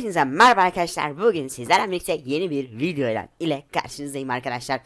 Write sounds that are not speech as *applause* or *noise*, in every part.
Hepinize merhaba arkadaşlar. Bugün sizlerle birlikte yeni bir video ile, karşınızdayım arkadaşlar.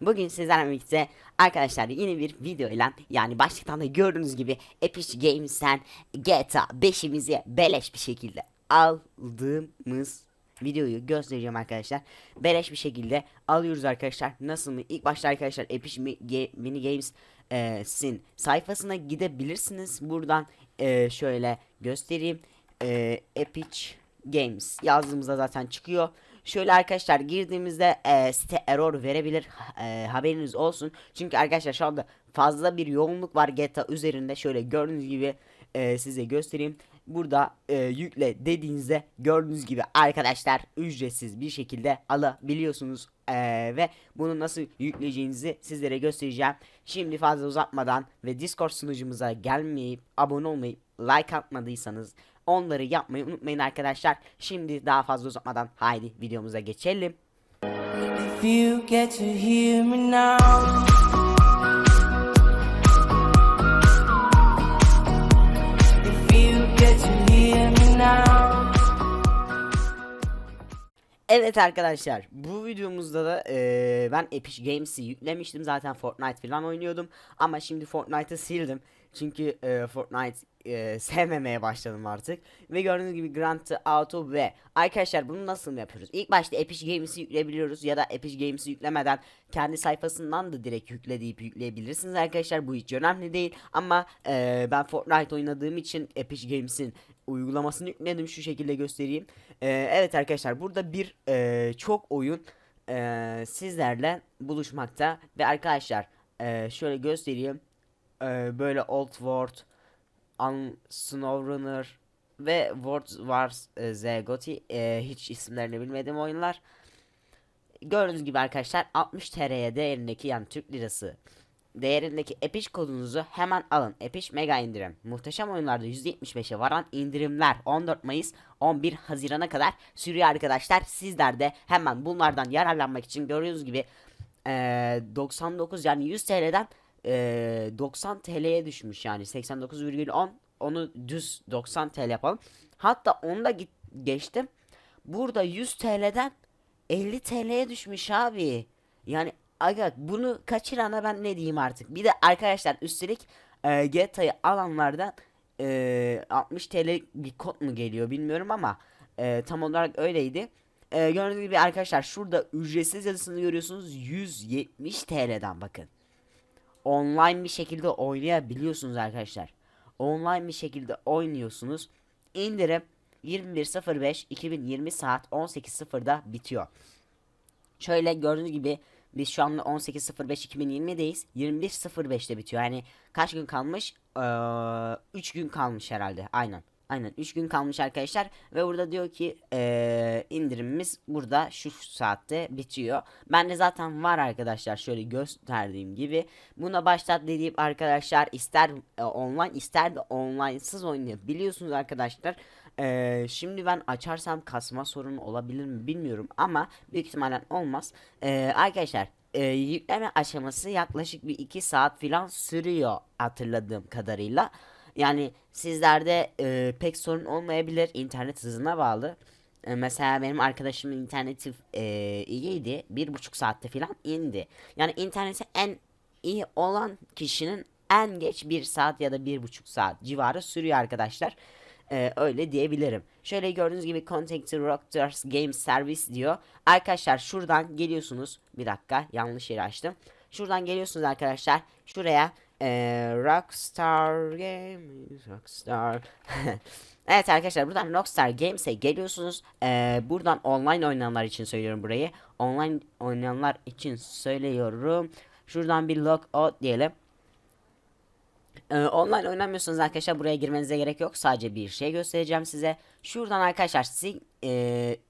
Bugün sizlerle birlikte arkadaşlar yeni bir video ile yani başlıktan da gördüğünüz gibi Epic Games'ten GTA 5'imizi beleş bir şekilde aldığımız videoyu göstereceğim arkadaşlar. Beleş bir şekilde alıyoruz arkadaşlar. Nasıl mı? İlk başta arkadaşlar Epic Mini Games e, sayfasına gidebilirsiniz. Buradan e, şöyle göstereyim. E, Epic Games yazdığımızda zaten çıkıyor. Şöyle arkadaşlar girdiğimizde e, site error verebilir. E, haberiniz olsun. Çünkü arkadaşlar şu anda fazla bir yoğunluk var GTA üzerinde. Şöyle gördüğünüz gibi e, size göstereyim. Burada e, yükle dediğinizde gördüğünüz gibi arkadaşlar ücretsiz bir şekilde alabiliyorsunuz. E, ve bunu nasıl yükleyeceğinizi sizlere göstereceğim. Şimdi fazla uzatmadan ve Discord sunucumuza gelmeyip abone olmayıp like atmadıysanız onları yapmayı unutmayın arkadaşlar. Şimdi daha fazla uzatmadan haydi videomuza geçelim. If you get to hear me now. Evet arkadaşlar bu videomuzda da eee, ben Epic Games'i yüklemiştim zaten Fortnite falan oynuyordum ama şimdi Fortnite'ı sildim çünkü eee, Fortnite eee, sevmemeye başladım artık. Ve gördüğünüz gibi Grand Theft Auto ve arkadaşlar bunu nasıl yapıyoruz? İlk başta Epic Games'i yükleyebiliyoruz ya da Epic Games'i yüklemeden kendi sayfasından da direkt yükle deyip yükleyebilirsiniz arkadaşlar. Bu hiç önemli değil ama eee, ben Fortnite oynadığım için Epic Games'in uygulamasını yükledim. Şu şekilde göstereyim. Ee, evet arkadaşlar burada bir e, çok oyun e, sizlerle buluşmakta. Ve arkadaşlar e, şöyle göstereyim. E, böyle Old World, Un Snowrunner ve World Wars e, Z Goti e, hiç isimlerini bilmediğim oyunlar. Gördüğünüz gibi arkadaşlar 60 TL'ye değerindeki yani Türk lirası değerindeki Epic kodunuzu hemen alın. Epic mega indirim. Muhteşem oyunlarda %75'e varan indirimler 14 Mayıs 11 Haziran'a kadar sürüyor arkadaşlar. Sizler de hemen bunlardan yararlanmak için gördüğünüz gibi eee, 99 yani 100 TL'den eee, 90 TL'ye düşmüş yani 89,10 onu düz 90 TL yapalım. Hatta onu da git, geçtim. Burada 100 TL'den 50 TL'ye düşmüş abi. Yani aga bunu kaçırana ben ne diyeyim artık. Bir de arkadaşlar üstelik e, GTA'yı alanlardan e, 60 TL bir kod mu geliyor bilmiyorum ama e, tam olarak öyleydi. E, gördüğünüz gibi arkadaşlar şurada ücretsiz yazısını görüyorsunuz 170 TL'den bakın. Online bir şekilde oynayabiliyorsunuz arkadaşlar. Online bir şekilde oynuyorsunuz. İndirim 21.05 2020 saat 18.00'da bitiyor. Şöyle gördüğünüz gibi biz şu anda 18.05.2020'deyiz. 21.05'te bitiyor. Yani kaç gün kalmış? Ee, 3 gün kalmış herhalde. Aynen. Aynen 3 gün kalmış arkadaşlar ve burada diyor ki ee, indirimimiz burada şu saatte bitiyor. Bende zaten var arkadaşlar şöyle gösterdiğim gibi. Buna başlat dediğim arkadaşlar ister e, online ister de online'sız oynayabiliyorsunuz arkadaşlar. Ee, şimdi ben açarsam kasma sorunu olabilir mi bilmiyorum ama büyük ihtimalle olmaz. Ee, arkadaşlar e, yükleme aşaması yaklaşık bir 2 saat falan sürüyor hatırladığım kadarıyla. Yani sizlerde e, pek sorun olmayabilir internet hızına bağlı. E, mesela benim arkadaşımın interneti e, iyiydi. Bir buçuk saatte falan indi. Yani interneti en iyi olan kişinin en geç bir saat ya da bir buçuk saat civarı sürüyor arkadaşlar. Ee, öyle diyebilirim. Şöyle gördüğünüz gibi Contact Rockstars Game Service diyor. Arkadaşlar şuradan geliyorsunuz. Bir dakika yanlış yeri açtım. Şuradan geliyorsunuz arkadaşlar. Şuraya ee, Rockstar Games Rockstar *laughs* Evet arkadaşlar buradan Rockstar Games'e geliyorsunuz. Ee, buradan online oynayanlar için söylüyorum burayı. Online oynayanlar için söylüyorum. Şuradan bir logout diyelim. Ee, online oynamıyorsanız arkadaşlar buraya girmenize gerek yok. Sadece bir şey göstereceğim size. Şuradan arkadaşlar sync e,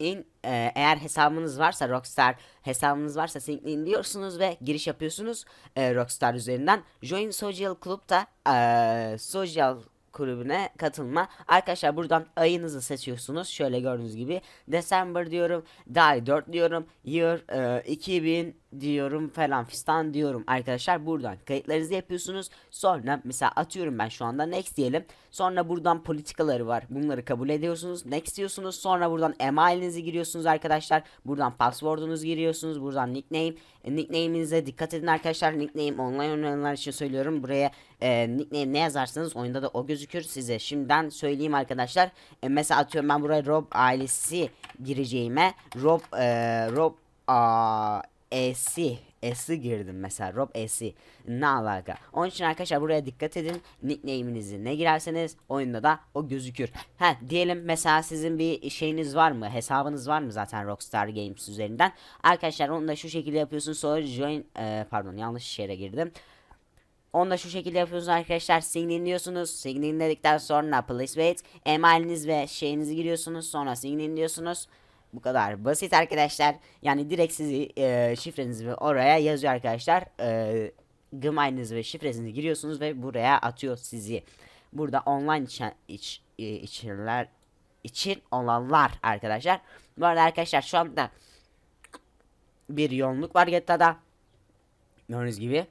e, eğer hesabınız varsa Rockstar hesabınız varsa sync in diyorsunuz ve giriş yapıyorsunuz e, Rockstar üzerinden. Join Social Club'da e, social kulübüne katılma. Arkadaşlar buradan ayınızı seçiyorsunuz. Şöyle gördüğünüz gibi December diyorum. Day 4 diyorum. Year e, 2000 diyorum falan fistan diyorum arkadaşlar. Buradan kayıtlarınızı yapıyorsunuz. Sonra mesela atıyorum ben şu anda next diyelim. Sonra buradan politikaları var. Bunları kabul ediyorsunuz. Next diyorsunuz. Sonra buradan emailinizi giriyorsunuz arkadaşlar. Buradan password'unuzu giriyorsunuz. Buradan nickname. E, nickname'inize dikkat edin arkadaşlar. Nickname online oynayanlar için söylüyorum. Buraya e, nickname ne yazarsanız oyunda da o gözükür size. Şimdiden söyleyeyim arkadaşlar. E, mesela atıyorum ben buraya Rob ailesi gireceğime Rob e, Rob a E'si S'ı girdim mesela Rob S'ı ne alaka? Onun için arkadaşlar buraya dikkat edin. Nickname'inizi ne girerseniz oyunda da o gözükür. Ha diyelim mesela sizin bir şeyiniz var mı? Hesabınız var mı zaten Rockstar Games üzerinden? Arkadaşlar onu da şu şekilde yapıyorsunuz. Sonra join e, pardon yanlış yere girdim onu da şu şekilde yapıyorsunuz arkadaşlar. Signalliyorsunuz. Signalledikten sonra please wait. Emailiniz ve şeyinizi giriyorsunuz. Sonra signalliyorsunuz. Bu kadar basit arkadaşlar. Yani direkt sizi e, şifrenizi oraya yazıyor arkadaşlar. E, Gmail'inizi ve şifrenizi giriyorsunuz ve buraya atıyor sizi. Burada online içen, iç, e, içinler için olanlar arkadaşlar. Bu arada arkadaşlar şu anda bir yoğunluk var Getta'da. Gördüğünüz gibi.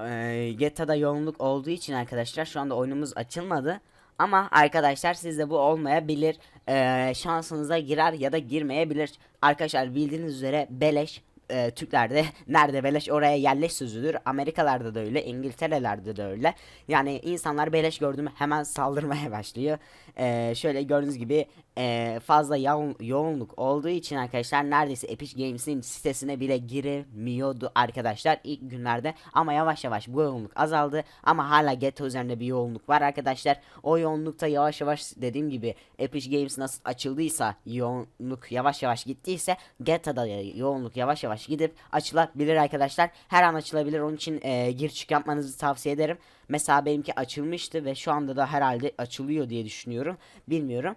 Ee, Getta'da yoğunluk olduğu için arkadaşlar şu anda oyunumuz açılmadı. Ama arkadaşlar sizde bu olmayabilir. Ee, şansınıza girer ya da girmeyebilir. Arkadaşlar bildiğiniz üzere beleş e, Türklerde nerede beleş oraya yerleş sözüdür. Amerikalarda da öyle, İngiltere'lerde de öyle. Yani insanlar beleş gördüğümü hemen saldırmaya başlıyor. Ee, şöyle gördüğünüz gibi e, fazla yoğun, yoğunluk olduğu için arkadaşlar neredeyse Epic Games'in sitesine bile giremiyordu arkadaşlar ilk günlerde. Ama yavaş yavaş bu yoğunluk azaldı. Ama hala Ghetto üzerinde bir yoğunluk var arkadaşlar. O yoğunlukta yavaş yavaş dediğim gibi Epic Games nasıl açıldıysa yoğunluk yavaş yavaş gittiyse Ghetto'da yoğunluk yavaş yavaş gidip açılabilir arkadaşlar. Her an açılabilir. Onun için e, gir çık yapmanızı tavsiye ederim. Mesela benimki açılmıştı ve şu anda da herhalde açılıyor diye düşünüyorum. Bilmiyorum.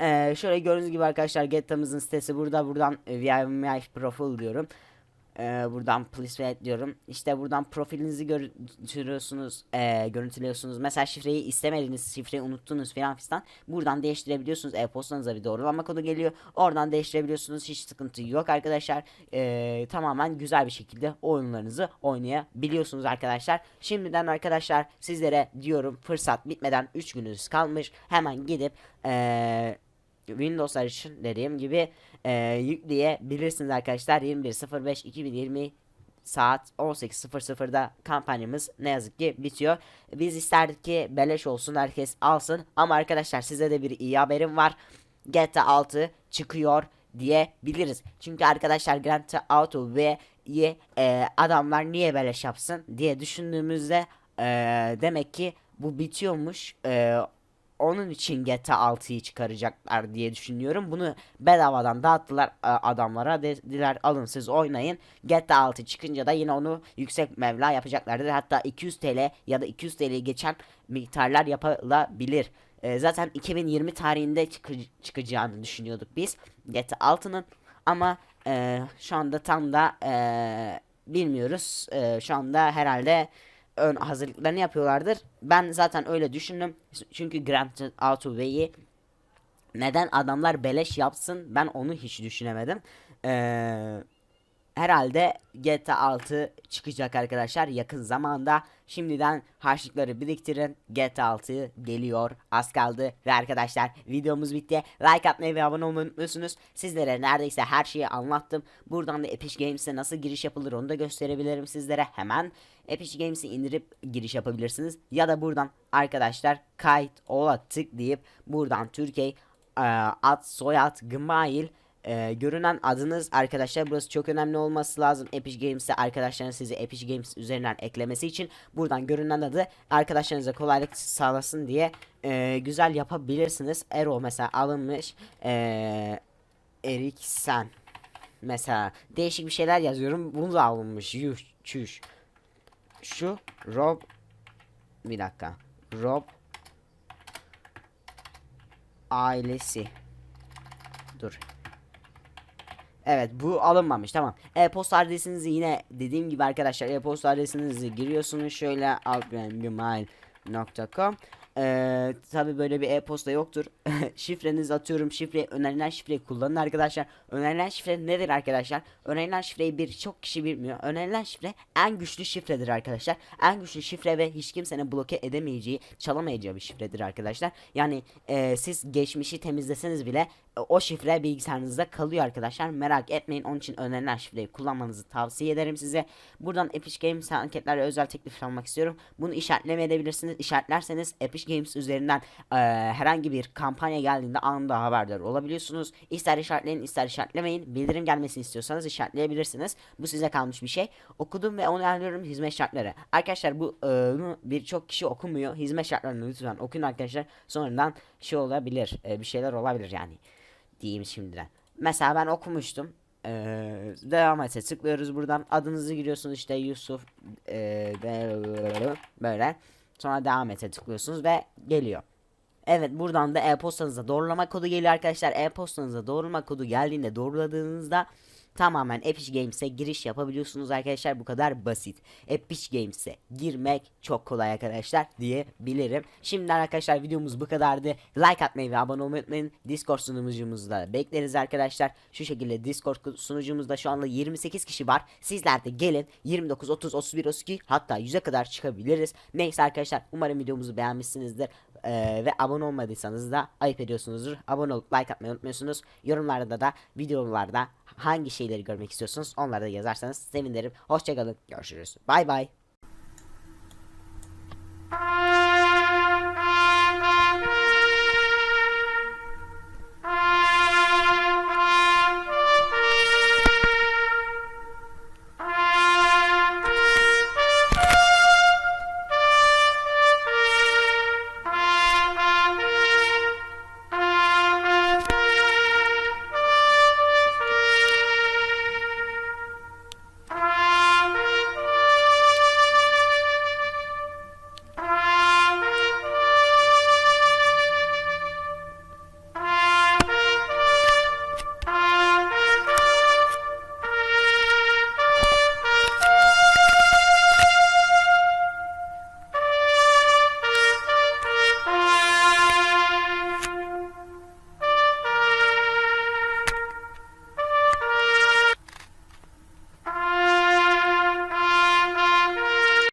Ee, şöyle gördüğünüz gibi arkadaşlar Getta'mızın sitesi burada. Buradan e, VMI profil diyorum. Ee, buradan please wait diyorum. İşte buradan profilinizi görüntülüyorsunuz, ee, görüntülüyorsunuz. Mesela şifreyi istemediğiniz şifreyi unuttunuz filan fistan. Buradan değiştirebiliyorsunuz. E-postanıza bir doğrulama kodu geliyor. Oradan değiştirebiliyorsunuz. Hiç sıkıntı yok arkadaşlar. Ee, tamamen güzel bir şekilde oyunlarınızı oynayabiliyorsunuz arkadaşlar. Şimdiden arkadaşlar sizlere diyorum fırsat bitmeden 3 gününüz kalmış. Hemen gidip ee, Windows'lar için dediğim gibi e, yükleyebilirsiniz arkadaşlar. 21.05.2020 saat 18.00'da kampanyamız ne yazık ki bitiyor. Biz isterdik ki beleş olsun herkes alsın ama arkadaşlar size de bir iyi haberim var. GTA 6 çıkıyor diyebiliriz. Çünkü arkadaşlar Grand Theft Auto ve e, adamlar niye beleş yapsın diye düşündüğümüzde e, demek ki bu bitiyormuş. E, onun için GTA 6'yı çıkaracaklar diye düşünüyorum. Bunu bedavadan dağıttılar e, adamlara dediler alın siz oynayın. GTA 6 çıkınca da yine onu yüksek meblağ yapacaklardır. Hatta 200 TL ya da 200 TL'yi geçen miktarlar yapılabilir. E, zaten 2020 tarihinde çıkı- çıkacağını düşünüyorduk biz GTA 6'nın ama e, şu anda tam da bilmiyoruz. Şu anda herhalde ön hazırlıklarını yapıyorlardır. Ben zaten öyle düşündüm. Çünkü Grand Theft Auto V'yi neden adamlar beleş yapsın ben onu hiç düşünemedim. Ee, herhalde GTA 6 çıkacak arkadaşlar yakın zamanda. Şimdiden harçlıkları biriktirin. GTA 6 geliyor. Az kaldı. Ve arkadaşlar videomuz bitti. Like atmayı ve abone olmayı unutmuyorsunuz. Sizlere neredeyse her şeyi anlattım. Buradan da Epic Games'e nasıl giriş yapılır onu da gösterebilirim sizlere. Hemen Epic Games'i indirip giriş yapabilirsiniz. Ya da buradan arkadaşlar kayıt ola tıklayıp buradan Türkiye ad soyad gmail e, görünen adınız arkadaşlar burası çok önemli olması lazım. Epic Games'te arkadaşların sizi Epic Games üzerinden eklemesi için buradan görünen adı arkadaşlarınıza kolaylık sağlasın diye e, güzel yapabilirsiniz. Ero mesela alınmış e, Eriksen mesela. Değişik bir şeyler yazıyorum. Bunu da alınmış. Yuh çüş şu Rob bir dakika. Rob ailesi. Dur. Evet bu alınmamış tamam. E-posta adresinizi yine dediğim gibi arkadaşlar e-posta adresinizi giriyorsunuz şöyle altgmail.com Ee, tabi böyle bir e-posta yoktur. *laughs* Şifrenizi atıyorum. Şifreyi önerilen şifreyi kullanın arkadaşlar. Önerilen şifre nedir arkadaşlar? Önerilen şifreyi birçok kişi bilmiyor. Önerilen şifre en güçlü şifredir arkadaşlar. En güçlü şifre ve hiç kimsenin bloke edemeyeceği, çalamayacağı bir şifredir arkadaşlar. Yani e, siz geçmişi temizleseniz bile o şifre bilgisayarınızda kalıyor arkadaşlar. Merak etmeyin. Onun için önerilen şifreyi kullanmanızı tavsiye ederim size. Buradan Epic Games anketlerle özel teklif almak istiyorum. Bunu işaretlemeyebilirsiniz. İşaretlerseniz Epic Games üzerinden e, herhangi bir kampanya geldiğinde anında haberdar olabiliyorsunuz. İster işaretleyin ister işaretlemeyin. Bildirim gelmesini istiyorsanız işaretleyebilirsiniz. Bu size kalmış bir şey. Okudum ve onaylıyorum hizmet şartları. Arkadaşlar bu e, birçok kişi okumuyor. Hizmet şartlarını lütfen okuyun arkadaşlar. Sonradan şey olabilir. e, bir şeyler olabilir yani. Diyeyim şimdiden. Mesela ben okumuştum. Ee, devam etse tıklıyoruz buradan adınızı giriyorsunuz işte Yusuf ee, böyle sonra devam etse tıklıyorsunuz ve geliyor. Evet buradan da e-postanıza doğrulama kodu geliyor arkadaşlar. E-postanıza doğrulama kodu geldiğinde doğruladığınızda tamamen Epic Games'e giriş yapabiliyorsunuz arkadaşlar. Bu kadar basit. Epic Games'e girmek çok kolay arkadaşlar diyebilirim. Şimdiden arkadaşlar videomuz bu kadardı. Like atmayı ve abone olmayı unutmayın. Discord sunucumuzda bekleriz arkadaşlar. Şu şekilde Discord sunucumuzda şu anda 28 kişi var. Sizler de gelin 29, 30, 31, 32 hatta 100'e kadar çıkabiliriz. Neyse arkadaşlar umarım videomuzu beğenmişsinizdir. Ee, ve abone olmadıysanız da ayıp ediyorsunuzdur. Abone olup like atmayı unutmuyorsunuz. Yorumlarda da videolarda hangi şeyleri görmek istiyorsunuz onları da yazarsanız sevinirim. Hoşçakalın. Görüşürüz. Bay bay.